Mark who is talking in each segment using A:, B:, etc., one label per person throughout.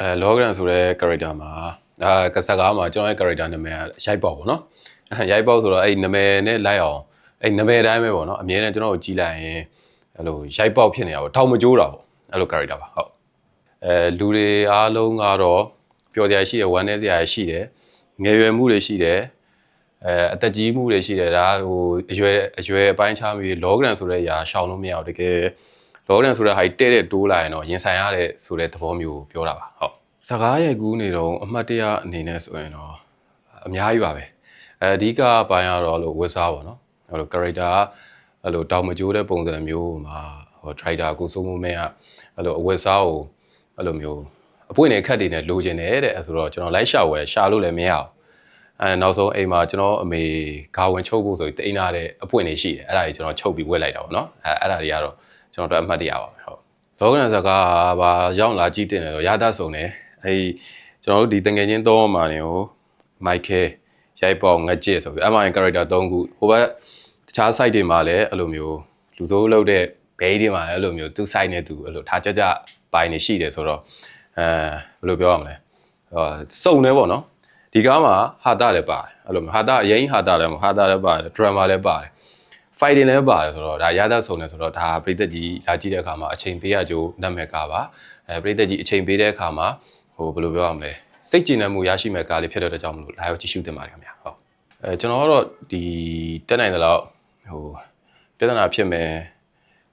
A: အဲလောဂရန်ဆိုတဲ့ character မှာအာကစကားမှာကျွန်တော်ရဲ့ character နာမည်ကရိုက်ပေါက်ပေါ့နော်အဲရိုက်ပေါက်ဆိုတော့အဲ့နာမည်နဲ့လိုက်အောင်အဲ့နာမည်တိုင်းပဲပေါ့နော်အမြဲတမ်းကျွန်တော်ကိုကြီးလိုက်ရင်အဲ့လိုရိုက်ပေါက်ဖြစ်နေတာပေါ့ထောင်မကျိုးတာပေါ့အဲ့လို character ပါဟုတ်အဲလူတွေအားလုံးကတော့ပျော်စရာရှိတယ်ဝမ်းနည်းစရာရှိတယ်ငယ်ရွယ်မှုတွေရှိတယ်အဲအသက်ကြီးမှုတွေရှိတယ်ဒါဟိုအရွယ်အရွယ်အပိုင်းခြားပြီးလောဂရန်ဆိုတဲ့အရာရှောင်လို့မရဘူးတကယ် လောဂရန်ဆိုတဲ့ဟာကြီးတဲ့တဲ့တိုးလာရင်တော့ရင်ဆိုင်ရတဲ့ဆိုတဲ့သဘောမျိုးကိုပြောတာပါဟုတ်စကားရဲ့ကူးနေတော့အမှတ်တရအနေနဲ့ဆိုရင်တော့အများကြီးပါပဲအဲအဓိကပိုင်းကတော့လို့ဝက်စားပါတော့အဲ့လို character ကအဲ့လိုတောင်မကျိုးတဲ့ပုံစံမျိုးမှာဟို driver ကိုစိုးမမဲကအဲ့လိုအဝက်စားကိုအဲ့လိုမျိုးအပွင့်နေခက်တွေနဲ့လိုချင်တယ်တဲ့ဆိုတော့ကျွန်တော်လိုက်ရှာဝယ်ရှာလို့လည်းမရအောင် အဲနောက်ဆုံးအိမ်မှာကျွန်တော်အမေဂါဝင်ချုပ်ဖို့ဆိုပြီးတိန်းလာတဲ့အပွင့်တွေရှိတယ်အဲ့ဒါကြီးကျွန်တော်ချုပ်ပြီးဝက်လိုက်တာပေါ့နော်အဲအဲ့ဒါတွေကတော့ကျွန်တော်တို့အမှတ်တရပါပဲဟုတ်လောကနစကားကဘာရောက်လာကြည့်တင်တယ်ဆိုရသဆုံတယ်အဲဒီကျွန်တော်တို့ဒီတငယ်ချင်းသုံးမှာနေကိုမိုက်ခဲရိုက်ပေါငက်ကျစ်ဆိုပြီး MI character 3ခုဟိုဘက်တခြား site တွေမှာလည်းအဲ့လိုမျိုးလူစိုးလုပ်တဲ့ဘဲတွေမှာလည်းအဲ့လိုမျိုးသူ site နဲ့သူအဲ့လိုထားကြကြပိုင်းနေရှိတယ်ဆိုတော့အဲဘယ်လိုပြောရမလဲဟောစုံနေပေါ့နော် ဒီကားမှာဟာတာလည်းပါတယ်အဲ့လိုမျိုးဟာတာအရင်ဟာတာလည်းမဟုတ်ဟာတာလည်းပါတယ် drama လည်းပါတယ် fighting လည်းပါတယ်ဆိုတော့ဒါရသဆုံနေဆိုတော့ဒါပြည်သက်ကြီးလာကြည့်တဲ့အခါမှာအချိန်ပေးရကြိုးနတ်မဲ့ကားပါအဲပြည်သက်ကြီးအချိန်ပေးတဲ့အခါမှာဟိုဘယ်လိုပြောရမလဲစိတ်ကြည်နမှုရရှိမဲ့ကားလေးဖြစ်တဲ့အတွက်ကြောင့်မလို့လာရောက်ကြည့်ရှုတင်ပါတယ်ခင်ဗျာဟုတ်အဲကျွန်တော်ကတော့ဒီတက်နိုင်တဲ့လောက်ဟိုပြဿနာဖြစ်မယ်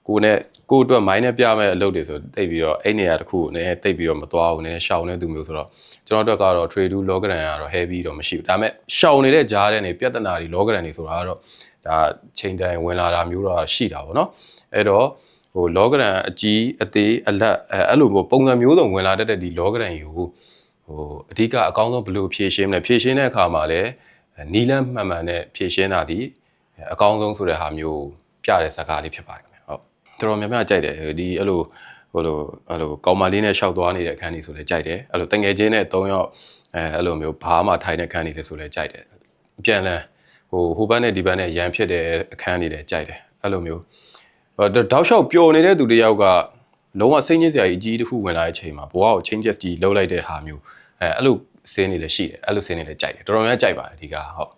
A: ကိုနဲ့ကိုအတွက်မိုင်းနဲ့ပြမဲ့အလုပ်တွေဆိုတိတ်ပြီးတော့အဲ့နေရာတစ်ခုကိုနည်းတိတ်ပြီးတော့မသွားဘူးနည်းရှောင်နေသူမျိုးဆိုတော့ကျွန်တော်တို့ကတော့ trade to logran ကတော့ heavy တော့မရှိဘူးဒါပေမဲ့ရှောင်နေတဲ့ကြားထဲနေပြဿနာတွေ logran တွေဆိုတာကတော့ဒါချိန်တိုင်းဝင်လာတာမျိုးတော့ရှိတာပေါ့နော်အဲ့တော့ဟို logran အကြီးအသေးအလက်အဲအဲ့လိုပုံစံမျိုးစုံဝင်လာတတ်တဲ့ဒီ logran ကိုဟိုအဓိကအကောင်းဆုံးဘယ်လိုဖြည့်ရှင်းမလဲဖြည့်ရှင်းတဲ့အခါမှာလည်းနီလန်းမှန်မှန်နဲ့ဖြည့်ရှင်းတာဒီအကောင်းဆုံးဆိုတဲ့ဟာမျိုးပြတဲ့ဇာတ်ကားလေးဖြစ်ပါတယ်ခင်ဗျဟု တ်တော်တော်များများကြိုက်တယ်ဒီအဲ့လိုဟိုလိုအဲ့လိုကောင်မလေးနဲ့ရှောက်သွားနေတဲ့အခန်းကြီးဆိုလဲကြိုက်တယ်အဲ့လိုတငယ်ချင်းနဲ့၃ယောက်အဲအဲ့လိုမျိုးဘာမှထိုင်တဲ့အခန်းကြီးလဲဆိုလဲကြိုက်တယ်ပြန်လန်းဟိုဟိုဘက်နဲ့ဒီဘက်နဲ့ရန်ဖြစ်တဲ့အခန်းကြီးလဲကြိုက်တယ်အဲ့လိုမျိုးဟိုတောက်လျှောက်ပျော်နေတဲ့သူတယောက်ကလုံးဝစိတ်ညစ်စရာကြီးအကြီးတစ်ခုဝင်လာတဲ့အချိန်မှာဘဝကို changes ကြီးလှုပ်လိုက်တဲ့ဟာမျိုးအဲအဲ့လိုစင်းနေလည်းရှိတယ်အဲ့လိုစင်းနေလည်းကြိုက်တယ်တော်တော်များကြိုက်ပါတယ်ဒီကဟုတ်